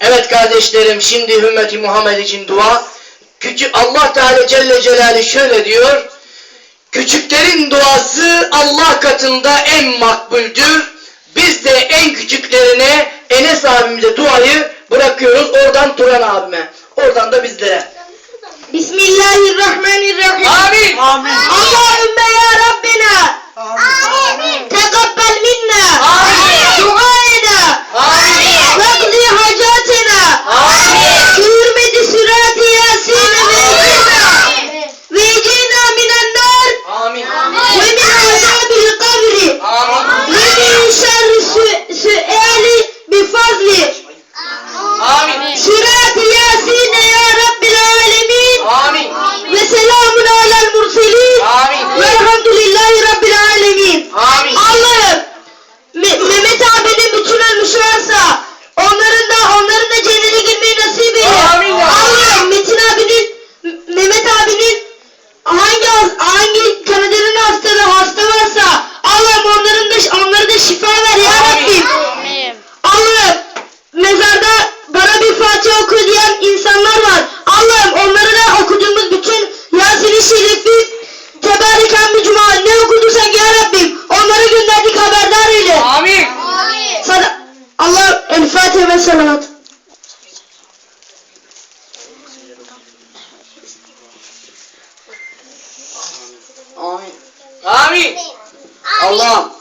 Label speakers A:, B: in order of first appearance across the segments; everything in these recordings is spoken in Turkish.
A: Evet kardeşlerim şimdi ümmeti Muhammed için dua. Küçük Allah Teala Celle Celaluhu şöyle diyor. Küçüklerin duası Allah katında en makbuldür. Biz de en küçüklerine Enes abimize duayı bırakıyoruz. Oradan Turan abime. Oradan da bizlere.
B: Bismillahirrahmanirrahim.
A: Amin.
C: Amin.
B: Allahümme ya Rabbena.
C: Amin.
B: Tekabbel minna.
A: Amin.
B: Duaena.
A: Amin.
B: Vakdi hacatena.
A: Amin.
B: Hürmeti sürati yasin ve cina minen nar.
A: Amin.
B: Ve min azabil kabri.
A: Amin.
B: Ve min şerri sü- sü'ali bifazli.
A: Amin.
B: Sürati yasin ya Rabbil alemin.
A: Amin.
B: Ve selamun alel murselin.
A: Amin.
B: Velhamdülillahi Rabbil alemin.
A: Amin.
B: Allah'ım Me- Mehmet abinin bütün ölmüş varsa onların da onların da cennete girmeyi nasip eyle.
A: Amin.
B: Allah'ım Metin abinin M- Mehmet abinin hangi has- hangi kanadının hastalığı hasta varsa Allah'ım onların da onlara da şifa ver ya. Rabbim. Allah'ım mezarda bana bir Fatiha oku diyen insanlar var. Allah'ım onlara da okuduğumuz bütün Yasin-i Şerif'i Tebareken bir cuma ne okuduysak ya Rabbim onlara gönderdik haberdar eyle.
A: Amin.
B: Sana Allah El Fatiha ve selavat.
C: Amin.
A: Amin.
C: Allah.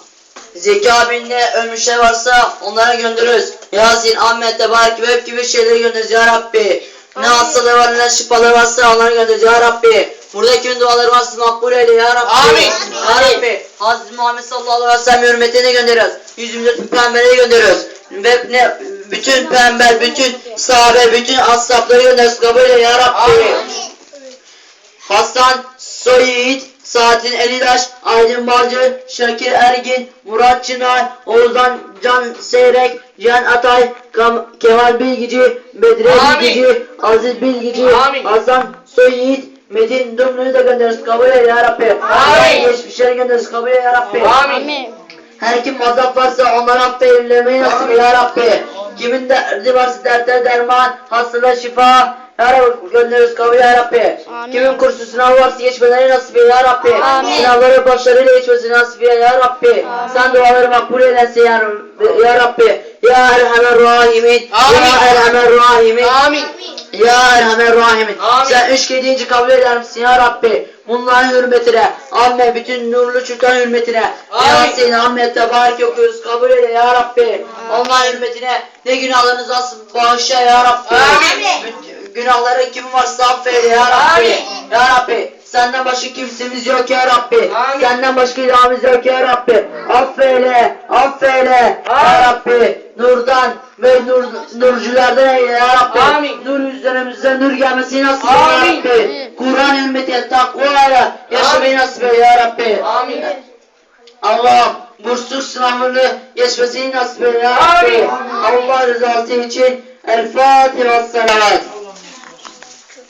C: Zeki abinle ölmüşler varsa onlara gönderiyoruz. Yasin, Ahmet, Tebarek ve hep gibi şeyleri gönderiyoruz ya Rabbi. Ne hastalığı var ne şifaları varsa onları gönderiyoruz ya Rabbi. Burada kimin duaları varsa makbul eyle ya Rabbi.
A: Amin.
C: Ya Rabbi. Hazreti Muhammed sallallahu aleyhi ve sellem hürmetine gönderiyoruz. Yüzümüzde peygambere gönderiyoruz. Ve ne bütün peygamber, bütün sahabe, bütün ashabları gönderiyoruz. Kabul eyle ya Rabbi.
A: Amin.
C: Hasan Soyit, Saatin Elidaş, Aydın Balcı, Şakir Ergin, Murat Çınar, Oğuzhan Can Seyrek, Cihan Atay, Kam- Kemal Bilgici, Bedri. Bilgici, Aziz Bilgici,
A: Amin.
C: Hasan Soyit, Metin Dumlu'yu da gönderiyoruz kabul eyle ya Rabbi.
A: Amin.
C: Geçmişleri gönderiyoruz kabul eyle ya Rabbi.
A: Amin.
C: Her kim mazap varsa onlara affeylemeyi nasip ya Rabbi. Kimin derdi varsa dertler derman, hastalığa şifa. Ya Rabbi gönderiyoruz kabul ya Rabbi. Kimin kursu sınavı varsa geçmeleri nasip eyle ya Rabbi.
D: Amin.
C: Sınavları başarıyla geçmesini nasip eyle ya Rabbi. Sen duaları makbul eylesin ya, Rabbi- ya Rabbi. Ya Erhamer Rahimin.
A: Amin.
C: Ya Erhamer Rahimin.
A: Amin.
C: Ya Erhamer Rahimin.
A: Amin.
C: Sen üç kez deyince kabul eder misin ya Rabbi? Bunların hürmetine, amme bütün nurlu çıkan hürmetine. Yasin, Ahmet, Tebarek okuyoruz kabul eyle ya Rabbi. Onların hürmetine ne günahlarınız varsa bağışla ya Rabbi.
A: Amin.
C: Günahları kim varsa affeyle ya Rabbi.
A: Amin.
C: Ya Rabbi. Senden başka kimsemiz yok ya Rabbi.
A: Amin.
C: Senden başka ilahımız yok ya Rabbi. Affeyle, affeyle ya
A: Amin.
C: Rabbi. Nurdan ve nur, nurculardan eyle ya Rabbi.
A: Amin.
C: Nur üzerimize nur gelmesini nasip eyle ya. Rabbi. Kur'an hürmetiyle takvayla yaşamayı nasip eyle ya Rabbi.
A: Amin.
C: Allah'ım bursluk sınavını geçmesini nasip eyle ya Rabbi.
A: Amin.
C: Allah rızası için El Fatiha ve Selavat.